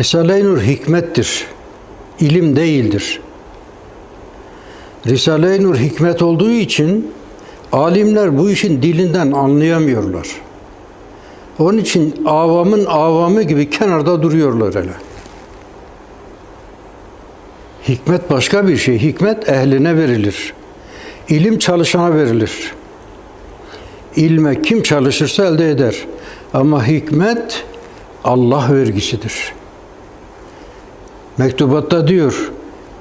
Risale-i Nur hikmettir. ilim değildir. Risale-i Nur hikmet olduğu için alimler bu işin dilinden anlayamıyorlar. Onun için avamın avamı gibi kenarda duruyorlar hele. Hikmet başka bir şey. Hikmet ehline verilir. İlim çalışana verilir. İlme kim çalışırsa elde eder. Ama hikmet Allah vergisidir. Mektubatta diyor,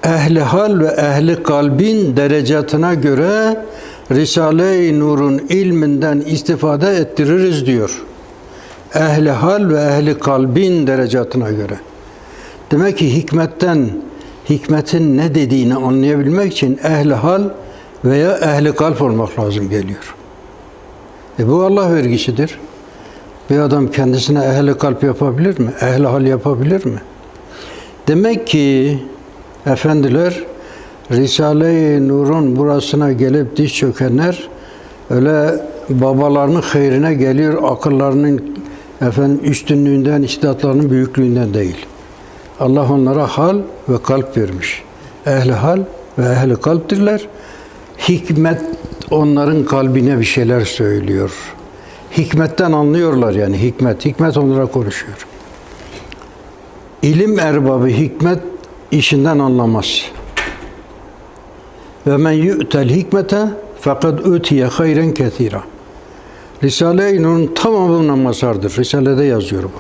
ehli hal ve ehli kalbin derecatına göre Risale-i Nur'un ilminden istifade ettiririz diyor. Ehli hal ve ehli kalbin derecatına göre. Demek ki hikmetten, hikmetin ne dediğini anlayabilmek için ehli hal veya ehli kalp olmak lazım geliyor. E bu Allah vergisidir. Bir adam kendisine ehli kalp yapabilir mi? Ehli hal yapabilir mi? Demek ki efendiler Risale-i Nur'un burasına gelip diş çökenler öyle babalarının hayrine geliyor, akıllarının efendim üstünlüğünden, istidatlarının büyüklüğünden değil. Allah onlara hal ve kalp vermiş. Ehli hal ve ehli kalptirler. Hikmet onların kalbine bir şeyler söylüyor. Hikmetten anlıyorlar yani hikmet. Hikmet onlara konuşuyor. İlim erbabı hikmet işinden anlamaz. Ve men yu'tel hikmete fakat utiye hayren ketira. Risale-i Nur'un tamamına mazhardır. Risale'de yazıyor bu.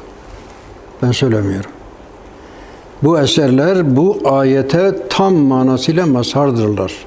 Ben söylemiyorum. Bu eserler bu ayete tam manasıyla mazhardırlar.